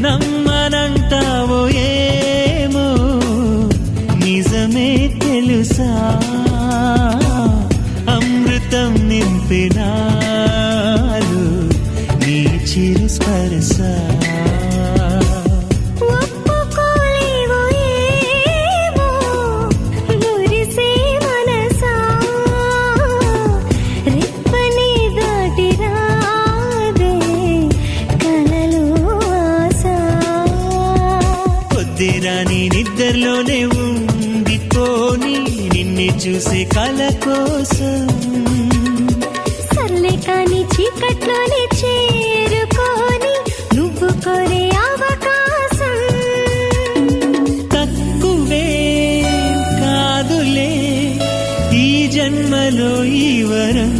నమ్మనంటావో ఏమో? నిజమే తెలుసా? అమృతం నింపినాలు నీ చిరు స్పరసా నిద్దిరాని నిద్రలోనే ఉండిపోని నిన్నే చూసే కల కోసం. సర్లే కాని చీకట్లోనే చేరుకోని నువ్వు కాదులే జన్మలో ఈ వరం.